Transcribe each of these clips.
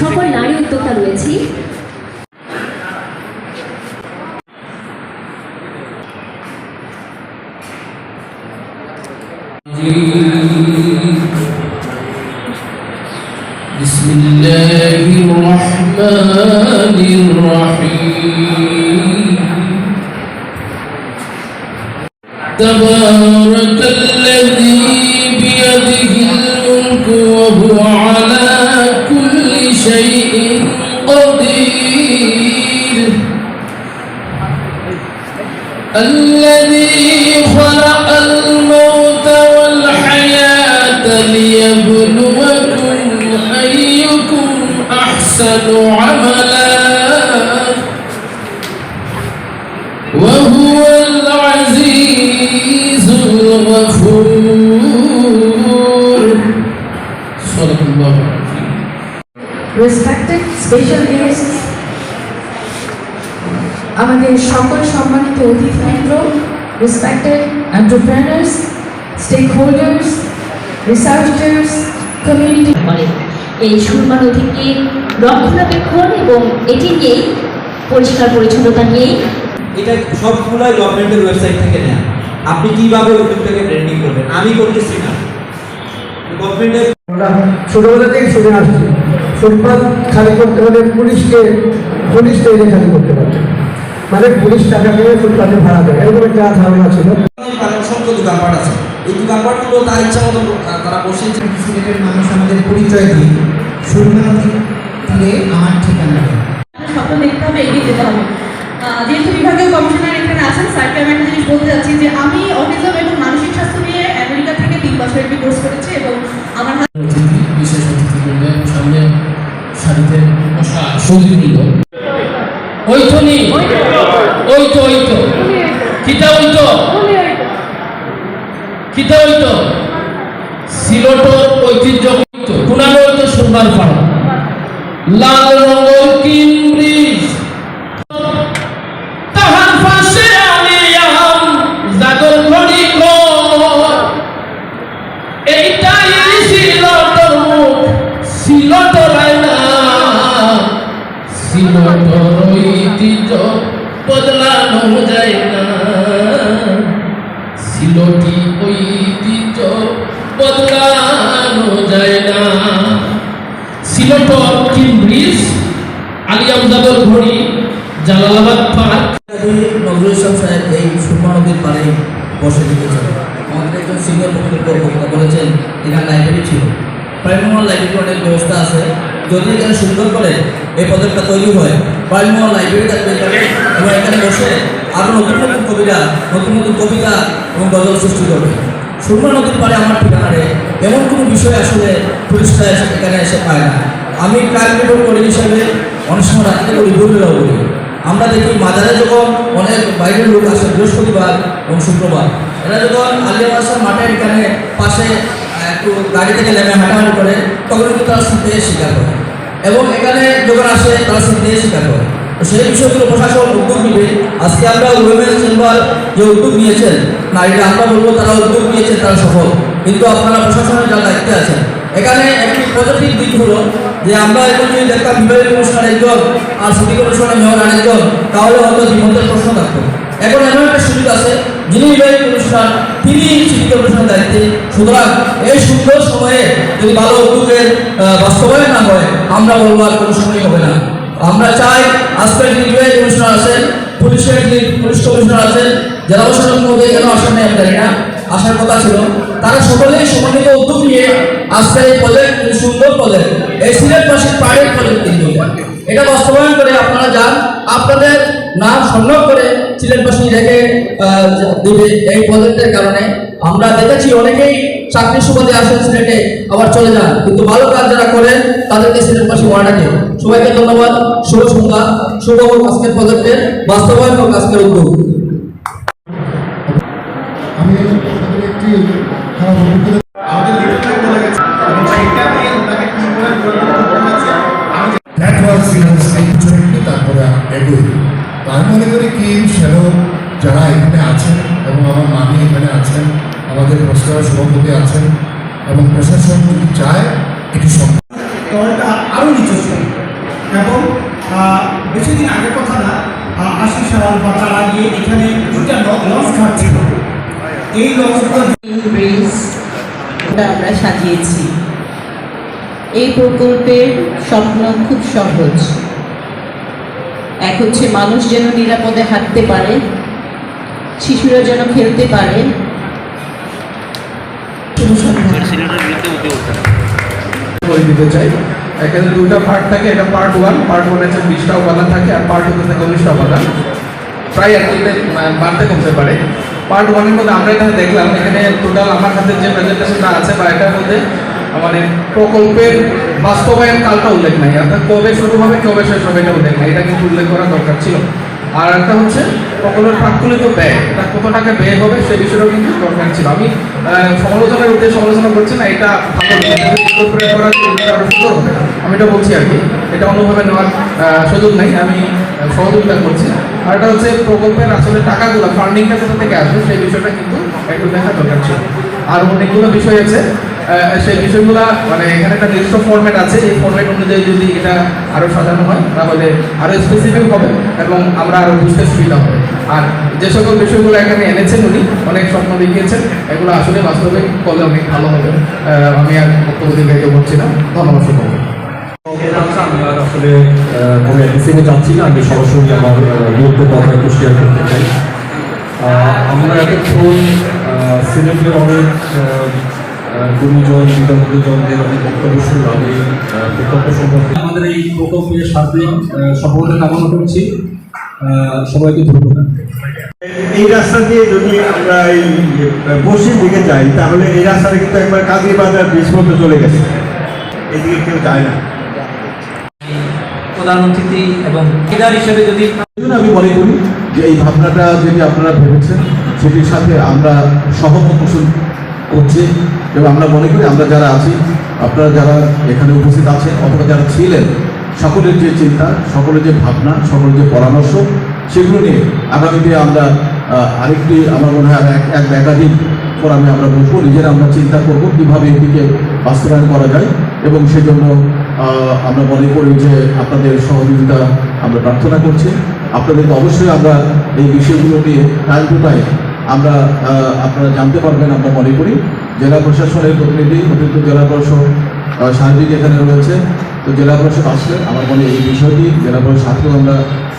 সকল নারী উদ্যোক্তা রয়েছি بسم الله الرحمن الرحيم রেসপেক্টেড স্পেশাল গেস্ট আমাদের সকল সম্মানিত অতিথিবৃন্দ respected entrepreneurs stake holders researchers community করে এই সুরমা নদীকে রক্ষণাবেক্ষণ এবং এটি নিয়েই পরিষ্কার পরিচ্ছন্নতা নিয়েই এটা সবগুলাই গভর্নমেন্টের ওয়েবসাইট থেকে নেওয়া আপনি কীভাবে উদ্যোগটাকে ব্র্যান্ডিং করবেন? আমি করতেছি না গভর্নমেন্টের আমরা ছোটবেলা থেকে শুনে আসছি। ফুটপাত খালি করতে হলে পুলিশকে পুলিশ তৈরি খালি করতে পারবে মানে পুলিশ টাকা দিয়ে ফুটপাতে ভাড়া দেয়। এরকম একটা ধারণা ছিল। অসংখ্য দোকানপাট আছে। এই দোকানপাটগুলো তার ইচ্ছা মতো তারা সিলেটের মানুষ আমাদের পরিচয় সুরমা নদী আমার ঠিকানা। স্বপ্ন দেখতে হবে এগিয়ে যেতে হবে। আহ, যেহেতু বিভাগীয় কমিশনার এখানে আছেন স্যারকে আমি একটা জিনিস বলতে চাচ্ছি যে আমি অটিজম এবং মানসিক স্বাস্থ্য ঐতিহ্য বদলানো যায় না। কি ঐতিহ্য বদলানো যায় না। ছিল তোর কিম ব্রিজ আলিয়ামজাদর ঘড়ি, জালালাবাদ পার্ক। নজরুল ইসলাম সাহেব এই সুরমা নদীর পাড়ে বসে থেকেছেন। আমাদের একজন সিনিয়র বক্তা বলেছেন, এখানে লাইব্রেরি ছিল। প্রাইমোহল লাইব্রেরি অনেক ব্যবস্থা আছে। যদি এখানে সুন্দর করে এই পদকটা তৈরি হয় প্রাইমোহল লাইব্রেরি থাকবে এবং এখানে বসে আরও নতুন নতুন কবিরা, নতুন নতুন কবিতা এবং গজল সৃষ্টি করবে। সুরমা নদীর পাড়ে আমার ঠিকানারে এমন কোনো বিষয় আসলে টুরিস্টরা এসে এখানে এসে পায় না। আমি ক্রাইম রিপোর্ট করি হিসাবে অনেক সময় রাত্রে করি ভুলবেলাও করি। আমরা দেখি মাজারে যখন অনেক বাইরের লোক আসে, বৃহস্পতিবার এবং শুক্রবার। এরা যখন আলিয়া মাসার মাঠে এখানে পাশে একটু গাড়ি থেকে নেমে হাঁটাহাঁটি করে, তখন কিন্তু তারা শুনতে স্বীকার করে এবং এখানে যখন আসে, তারা শুনতে স্বীকার করে। সেই বিষয়গুলো প্রশাসন উদ্যোগ নিবে। আজকে আমরা উইমেন্স চেম্বার যে উদ্যোগ নিয়েছেন, নারীরা আমরা বলব তারা উদ্যোগ নিয়েছেন, তারা সফল। কিন্তু আপনারা প্রশাসনের যারা দায়িত্বে আছেন, এখানে একটি পজিটিভ দিক হলো যে আমরা এখন যদি দেখতাম বিবাহের অনুষ্ঠান একজন আর সিটি কমিশনের মেয়র আরেকজন তাহলে হয়তো দ্বিমতের প্রশ্ন থাকতো। এখন এমন একটা সুযোগ আছে, যিনি বিবাহিত অনুষ্ঠান সুতরাং এই সুন্দর সময়ে যদি ভালো উদ্যোগের বাস্তবায়ন না হয়, আমরা চাই আজকের কমিশনার আছেন পুলিশের পুলিশ কমিশনার আছেন জেলা প্রশাসন মধ্যে কেন আসেন নাই না, আসার কথা ছিল। তারা সকলেই সমন্বিত উদ্যোগ নিয়ে আজকের এই প্রজেক্ট সুন্দর প্রজেক্ট এই সিলেটবাসীর প্রাইভেট প্রজেক্ট কিন্তু এটা বাস্তবায়ন করে আপনারা যান। আপনাদের নাম সংগ্রহ করে সিলেটবাসী রেখে দেবে এই প্রজেক্টের কারণে। আমরা দেখেছি অনেকেই চাকরি সুবাদে আসেন সিলেটে, আবার চলে যান। কিন্তু ভালো কাজ যারা করেন, তাদেরকে সিলেটবাসী মনে রাখে সবাইকে ধন্যবাদ। শুভ সন্ধ্যা। শুভ হোক আজকের প্রজেক্টের বাস্তবায়ন হোক আজকের উদ্যোগ। আমি একটি দ্যাট ওয়াজ ইনফরচুনেটলি তারপরে এগোই আমি মনে করি কি সেরো যারা এখানে আছেন এবং আমার মামি এখানে আছেন আমাদের প্রস্তাবের সভাপতি আছেন এবং প্রশাসন যদি চায় এটি সম্ভব দলটা আরও নিজস্ব এবং বেশি দিন আগের কথা না আশি সাল বা তার আগে এখানে দুটা লঞ্চ ঘাট ছিল এই লঞ্চগুলো আমরা সাজিয়েছি। এই প্রকল্পের স্বপ্ন খুব সহজ। এক হচ্ছে মানুষ যেন নিরাপদে হাঁটতে পারে শিশুরা যেন খেলতে পারে। করে দিতে চাই। এখানে দুটো পার্ট থাকে এটা পার্ট ওয়ান পার্ট ওয়ান আছে বিশটা উপাদান থাকে আর পার্ট টুতে থাকে উনিশটা উপাদান। প্রায় এক মিনিটে বাড়তে কমতে পারে। পার্ট ওয়ানের মধ্যে আমরা এখানে দেখলাম এখানে টোটাল আমার হাতে যে প্রেজেন্টেশনটা আছে বা এটার মধ্যে মানে প্রকল্পের বাস্তবায়ন কালটা উল্লেখ নাই। অর্থাৎ কবে শুরু হবে, কবে শেষ হবে এটা উল্লেখ নাই। এটা কিন্তু উল্লেখ করা দরকার ছিল। আর একটা হচ্ছে প্রকল্পের প্রাক্কলিত ব্যয় এটা কত টাকা ব্যয় হবে সে বিষয়টাও কিন্তু দরকার ছিল। আমি সমালোচনার উদ্দেশ্যে সমালোচনা করছি না, এটা ভালো সুন্দর হবে। আমি এটা বলছি আর কি। এটা অন্যভাবে নেওয়ার সুযোগ নেই। আমি সহযোগিতা করছি। আর এটা হচ্ছে, প্রকল্পের আসলে টাকাগুলো ফান্ডিংটা কোথা থেকে আসবে, সেই বিষয়টা কিন্তু একটু দেখা দরকার ছিল। আর অনেকগুলো বিষয় আছে। সেই বিষয়গুলো মানে এখানে একটা নির্দিষ্ট ফরম্যাট আছে। এই ফরম্যাট অনুযায়ী যদি এটা আরও সাজানো হয় তাহলে আরও স্পেসিফিক হবে এবং আমরা আরও বুঝতে সুবিধা হবে। আর যে সকল বিষয়গুলো এখানে এনেছেন উনি, অনেক স্বপ্ন দেখিয়েছেন, এগুলো আসলে বাস্তবে করলে অনেক ভালো হবে। আমি আর বক্তব্য দীর্ঘায়িত করছি না। ধন্যবাদ সকলকে। আমি আসলে যাচ্ছি না আমার আহ, আহ, অনেক বক্তব্য শুনলাম এই আহ, প্রকল্প সম্পর্কে। আমাদের এই প্রকল্পের সাথে সফলতা কামনা করছি। সবাইকে ধন্যবাদ। এই রাস্তা দিয়ে যদি আমরা এই পশ্চিম দিকে যাই তাহলে এই রাস্তাটা কিন্তু একবার কাজী বাজার ব্রিজ চলে গেছে। এদিকে কেউ যায় না। প্রধান অতিথি এবং লিডার হিসেবে যদি আমি মনে করি যে এই ভাবনাটা যেটি আপনারা ভেবেছেন সেটির সাথে আমরা সহমত পোষণ করছি এবং আমরা মনে করি আমরা যারা আছি, আপনারা যারা এখানে উপস্থিত আছেন অথবা যারা ছিলেন, সকলের যে চিন্তা, সকলের যে ভাবনা, সকলের যে পরামর্শ, সেগুলো নিয়ে আগামীতে আমরা আরেকটি আমার মনে হয় এক এক একাধিক ফোরামে আমরা বসবো। নিজেরা আমরা চিন্তা করব কীভাবে এটিকে বাস্তবায়ন করা যায় এবং সেজন্য আমরা মনে করি যে আপনাদের সহযোগিতা আমরা প্রার্থনা করছি। আপনাদেরকে অবশ্যই আমরা এই বিষয়গুলো নিয়ে টাইম টু টাইম আমরা আপনারা জানতে পারবেন, আমরা মনে করি জেলা প্রশাসনের প্রতিনিধি অতিরিক্ত জেলা প্রশাসক সার্বিক এখানে রয়েছে? তো জেলা প্রশাসক আসলে আমার মনে এই বিষয়টি, জেলা প্রশাসক সাথেও আমরা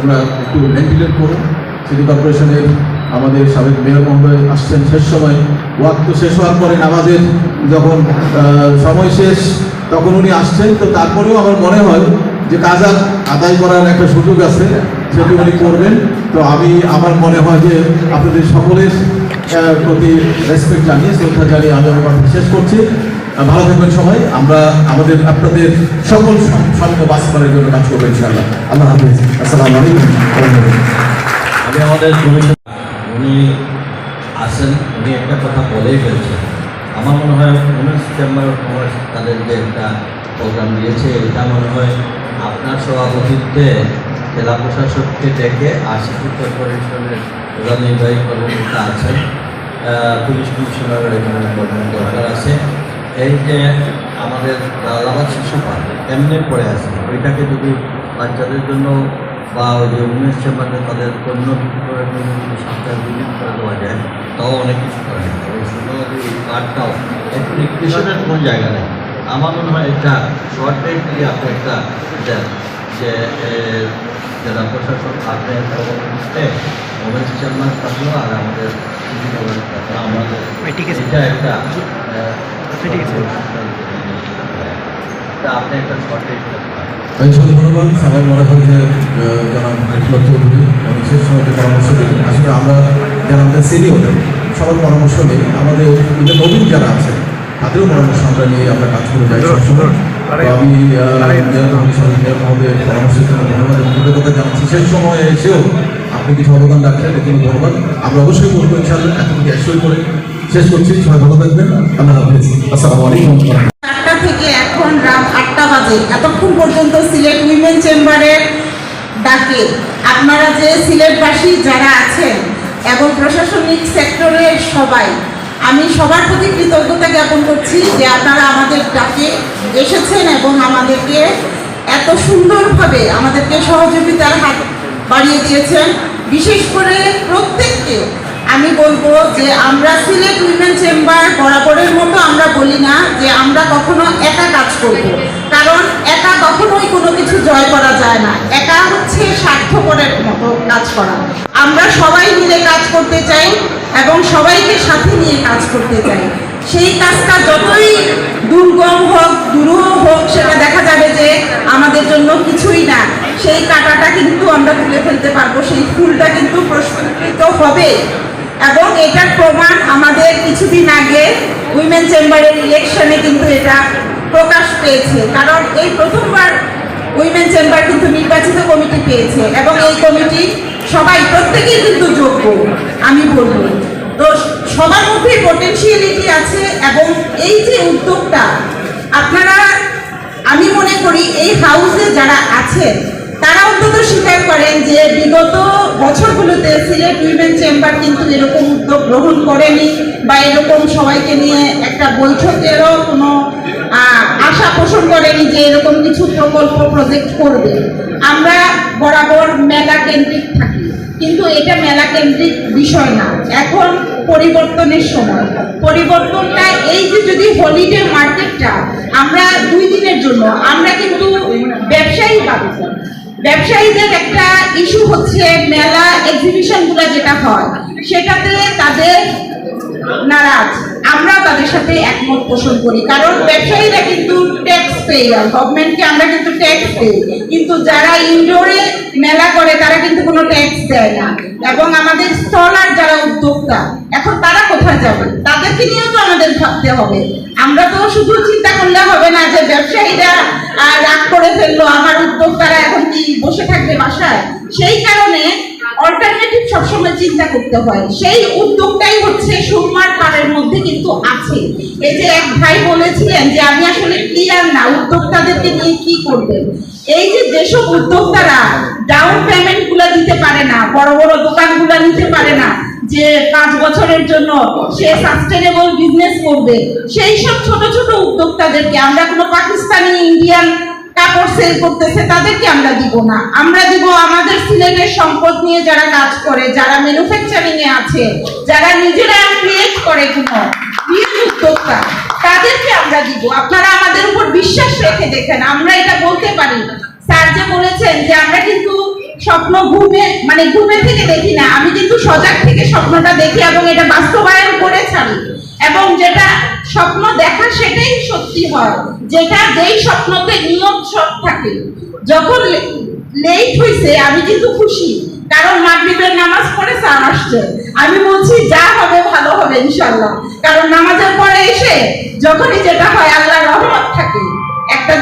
আমরা একটু ভেন্টিলেট করুন। সিটি কর্পোরেশনের আমাদের সাবেক মেয়র মহোদয় আসছেন শেষ সময়। ওয়াক্ত শেষ হওয়ার পরে নামাজের যখন সময় শেষ, তখন উনি আসছেন। তো তারপরেও আমার মনে হয় যে কাজ আদায় করার একটা সুযোগ আছে, সেটি উনি করবেন। তো আমি, আমার মনে হয় যে আপনাদের সকলের প্রতি রেসপেক্ট জানিয়ে, শ্রদ্ধা জানিয়ে আমি আমার কথা শেষ করছি। ভালো থাকবেন সবাই। আমরা আমাদের, আপনাদের সকল স্বপ্ন- বাস্তবায়নের জন্য কাজ করব ইনশাআল্লাহ। আল্লাহ হাফিজ। আসসালামু আলাইকুম। আমি আমাদের উনি আসেন, উনি একটা কথা বলেই ফেলছেন। আমার মনে হয় উমেন্স চেম্বার অফ কমার্স তাদের যে একটা প্রোগ্রাম দিয়েছে, এটা মনে হয় আপনার সভাপতিত্বে জেলা প্রশাসককে ডেকে সিটি কর্পোরেশনের প্রধান নির্বাহী কর্মকর্তা আছেন পুলিশ কমিশনারের এখানে বর্তমান দরকার আছে। এই যে আমাদের দাদাবাদ শিশু পার্ক এমনি পড়ে আছে, ওইটাকে যদি বাচ্চাদের জন্য বা ওই যে উমেশ চেম্বারে তাদের পণ্য যদি সরকার বিলীন করে দেওয়া যায় তাও অনেক কিছু করা শুধুমাত্র এই কার্ডটাও একটু রিক্রেশনের কোনো জায়গা নেই। আমার মনে হয় এটা শর্ট টাইম দিয়ে আপনি একটা দেন যে যারা প্রশাসন আপনি একটা উমেশ চেম্বার থাকল আর আমাদের আমাদের এটা একটা আপনি একটা শর্ট অনেক ধন্যবাদ আমার মনে হয় যে যারা চৌধুরী এবং শেষ সময় পরামর্শ দিলেন আসলে আমরা যারা আমাদের সিনিয়র সবার পরামর্শ নেই। আমাদের নবীন যারা আছে তাদেরও পরামর্শ আমরা নিয়ে আমরা কাজ করে যাই সবসময়। আমি মহোদয় পরামর্শের জন্য ধন্যবাদ এবং কৃতজ্ঞতা জানাচ্ছি। শেষ সময়ে এসেও আপনি কিছু অবদান রাখলেন জন্য ধন্যবাদ। আমরা অবশ্যই বলব ইনশাআল্লাহ এখন গ্যাসই করে শেষ করছি। সবাই ভালো থাকবেন। আল্লাহ হাফিজ। আসসালামু আলাইকুম চারটা থেকে এখন রাত আটটা বাজে। এতক্ষণ পর্যন্ত সিলেট উইমেন চেম্বারের ডাকে। আপনারা যে সিলেটবাসী যারা আছেন এবং প্রশাসনিক সেক্টরের সবাই, আমি সবার প্রতি কৃতজ্ঞতা জ্ঞাপন করছি যে আপনারা আমাদের ডাকে এসেছেন এবং আমাদেরকে এত সুন্দরভাবে আমাদেরকে সহযোগিতার হাত বাড়িয়ে দিয়েছেন। বিশেষ করে প্রত্যেককে আমি বলব যে আমরা সিলেট উইমেন চেম্বার বরাবরের মতো আমরা বলি না যে আমরা কখনো একা কাজ করব। কারণ একা কখনোই কোনো কিছু জয় করা যায় না। একা হচ্ছে স্বার্থপরের মতো কাজ করা। আমরা সবাই মিলে কাজ করতে চাই এবং সবাইকে সাথে নিয়ে কাজ করতে চাই। সেই কাজটা যতই দুর্গম হোক, দুরূহ হোক, সেটা দেখা যাবে যে আমাদের জন্য কিছুই না। সেই কাঁটাটা কিন্তু আমরা তুলে ফেলতে পারব, সেই ফুলটা কিন্তু প্রস্ফুটিত হবে। এবং এটার প্রমাণ আমাদের কিছুদিন আগে উইমেন চেম্বারের ইলেকশনে কিন্তু এটা প্রকাশ পেয়েছে। কারণ এই প্রথমবার উইমেন চেম্বার কিন্তু নির্বাচিত কমিটি পেয়েছে এবং এই কমিটি সবাই, প্রত্যেকেই কিন্তু যোগ্য, আমি বলব। তো সবার মধ্যে পটেনশিয়ালিটি আছে এবং এই যে উদ্যোগটা, আপনারা, আমি মনে করি এই হাউসে যারা আছেন তারা অন্তত স্বীকার করেন যে বিগত বছরগুলোতে সিলেট উইমেন চেম্বার কিন্তু এরকম উদ্যোগ গ্রহণ করেনি বা এরকম সবাইকে নিয়ে একটা বৈঠকেরও কোনো আশা পোষণ করেনি যে এরকম কিছু প্রকল্প প্রজেক্ট করবে। আমরা বরাবর মেলা কেন্দ্রিক থাকি, কিন্তু এটা মেলা কেন্দ্রিক বিষয় না। এখন পরিবর্তনের সময়। পরিবর্তনটা এই যে যদি হলিডে মার্কেটটা আমরা দুই দিনের জন্য, আমরা কিন্তু ব্যবসায়ী পাবো ব্যবসায়ীদের একটা ইস্যু হচ্ছে মেলা এক্সিবিশনগুলো যেটা হয় সেটাতে তাদের নারাজ। আমরা তাদের সাথে একমত পোষণ করি, কারণ ব্যবসায়ীরা কিন্তু ট্যাক্স পেয়ার গভর্নমেন্টকে আমরা কিন্তু ট্যাক্স দেই। কিন্তু যারা ইনডোরে মেলা করে, তারা কিন্তু কোনো ট্যাক্স দেয় না। এবং আমাদের স্থলার যারা উদ্যোক্তা, এখন তারা কোথায় যাবে? তাদেরকে নিয়েও তো আমাদের ভাবতে হবে। আমরা তো শুধু চিন্তা করলে হবে না যে ব্যবসায়ীরা রাগ করে ফেলল, আমার উদ্যোক্তারা এখন কি বসে থাকবে বাসায়? সেই কারণে অল্টারনেটিভ সবসময় চিন্তা করতে হয়। সেই উদ্যোগটাই হচ্ছে সুরমার পাড়ের মধ্যে কিন্তু আছে। এই যে এক ভাই বলেছিলেন যে, আমি আসলে ক্লিয়ার না, উদ্যোক্তাদেরকে নিয়ে কি করবেন? এই যে যেসব উদ্যোক্তারা ডাউন পেমেন্টগুলা দিতে পারে না, বড় বড় দোকানগুলো নিতে পারে না, যে পাঁচ বছরের জন্য সে সাস্টেনেবল বিজনেস করবে, সেই সব ছোট ছোট উদ্যোক্তাদেরকে, আমরা কোনো পাকিস্তানি, ইন্ডিয়ান কাপড় সেল করতেছে, তাদেরকে আমরা দিব না। আমরা দিব আমাদের সিলেটের সম্পদ নিয়ে যারা কাজ করে, যারা ম্যানুফ্যাকচারিং এ আছে, যারা নিজেরা ক্রিয়েট করে কোনো উদ্যোক্তা, তাদেরকে আমরা দিব। আপনারা আমাদের উপর বিশ্বাস রেখে দেখেন, আমরা এটা বলতে পারি। স্যার যে বলেছেন যে আমরা কিন্তু স্বপ্ন ঘুমে মানে ঘুমে থেকে দেখি না, আমি কিন্তু সজাগ থেকে স্বপ্নটা দেখি এবং এটা বাস্তবায়ন করে ছাড়ি। এবং যেটা স্বপ্ন দেখা সেটাই সত্যি হয়। যেটা যেই স্বপ্নতে নিয়ম সব থাকে। যখন লেট হয়েছে আমি কিন্তু খুশি। কারণ মাগরিবের নামাজ পড়ে স্যার আসছে। আমি বলছি, যা হবে, ভালো হবে ইনশাল্লাহ কারণ নামাজের পরে এসে যখনই যেটা হয় আল্লাহ রহমত থাকে। একটা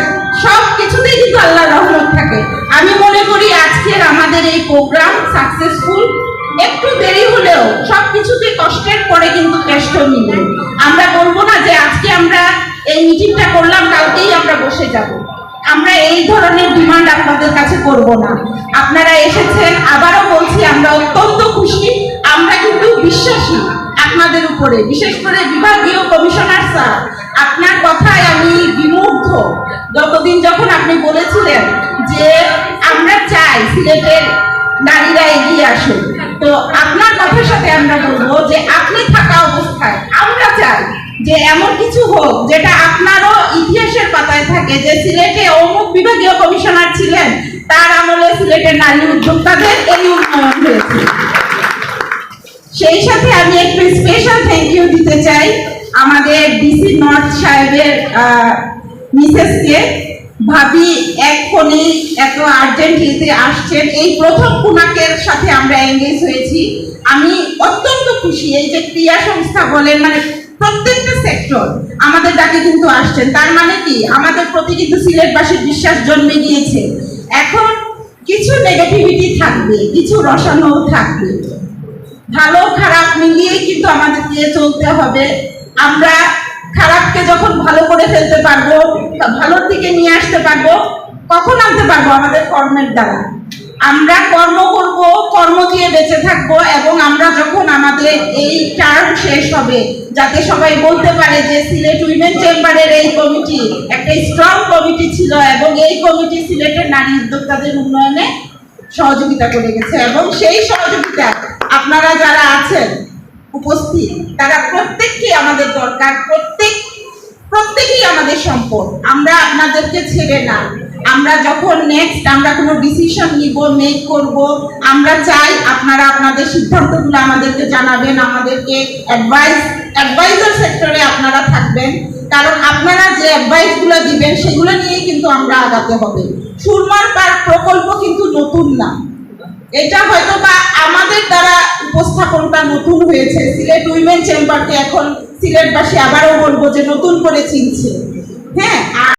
সব কিছুতেই কিন্তু আল্লাহ রহমত থাকে। আমি মনে করি, আজকের আমাদের এই প্রোগ্রাম সাকসেসফুল একটু দেরি হলেও সব কিছুতে কষ্টের পরে কিন্তু কেষ্ট মিলে। আমরা বলব না যে আজকে আমরা এই মিটিংটা করলাম, কালকেই আমরা বসে যাব। আমরা এই ধরনের ডিমান্ড আপনাদের কাছে করব না। আপনারা এসেছেন, আবারও বলছি, আমরা অত্যন্ত খুশি। আমরা কিন্তু বিশ্বাসী আপনাদের উপরে। বিশেষ করে বিভাগীয় কমিশনার স্যার। আপনার কথায় আমি বিমুগ্ধ। গতদিন যখন আপনি বলেছিলেন তো আপনার কথার সাথে আমরা বলব যে আপনি থাকা অবস্থায় আমরা চাই যে এমন কিছু হোক যেটা আপনারও ইতিহাসের পাতায় থাকে যে সিলেটে অমুক বিভাগীয় কমিশনার ছিলেন, তার আমলে সিলেটের নারী উদ্যোক্তাদের এই উন্নয়ন হয়েছে। সেই সাথে আমি একটু স্পেশাল থ্যাংক ইউ দিতে চাই আমাদের ডিসি নর্থ সাহেবের মিসেসকে ভাবি ফোনে এত আর্জেন্টলিতে আসছেন। এই প্রথম কুনাকের সাথে আমরা এঙ্গেজ হয়েছি। আমি অত্যন্ত খুশি। এই যে ক্রিয়া সংস্থা বলেন মানে প্রত্যেকটা সেক্টর আমাদের ডাকে কিন্তু আসছেন। তার মানে কি? আমাদের প্রতি কিন্তু সিলেটবাসীর বিশ্বাস জন্মে গিয়েছে। এখন কিছু নেগেটিভিটি থাকবে, কিছু রসানো থাকবে। ভালো খারাপ মিলিয়ে কিন্তু আমাদেরকে চলতে হবে। আমরা খারাপকে যখন ভালো করে ফেলতে পারব তা ভালোর দিকে নিয়ে আসতে পারব, কখন আনতে পারব আমাদের কর্মের দ্বারা? আমরা কর্ম করব, কর্ম দিয়ে বেঁচে থাকব এবং আমরা যখন আমাদের এই টার্ম শেষ হবে, যাতে সবাই বলতে পারে যে সিলেট উইমেন চেম্বারের এই কমিটি একটা স্ট্রং কমিটি ছিল এবং এই কমিটি সিলেটের নারী উদ্যোক্তাদের উন্নয়নে সহযোগিতা করে গেছে এবং সেই সহযোগিতা আপনারা যারা আছেন উপস্থিত। তারা প্রত্যেককে আমাদের দরকার, প্রত্যেক প্রত্যেকেই আমাদের সম্পদ। আমরা আপনাদেরকে ছেড়ে না। আমরা যখন নেক্সট আমরা কোনো ডিসিশন নিব মেক করব, আমরা চাই আপনারা আপনাদের সিদ্ধান্তগুলো আমাদেরকে জানাবেন, আমাদেরকে অ্যাডভাইস অ্যাডভাইজার সেক্টরে আপনারা থাকবেন। কারণ আপনারা যে অ্যাডভাইসগুলো দিবেন, সেগুলো নিয়েই কিন্তু আমরা আগাতে হবে। সুরমার পার্ক প্রকল্প কিন্তু নতুন না। এটা হয়তো বা আমাদের দ্বারা উপস্থাপনটা নতুন হয়েছে। সিলেট উইমেন চেম্বারকে এখন সিলেটবাসী আবারও বলব যে নতুন করে চিনছে। হ্যাঁ আর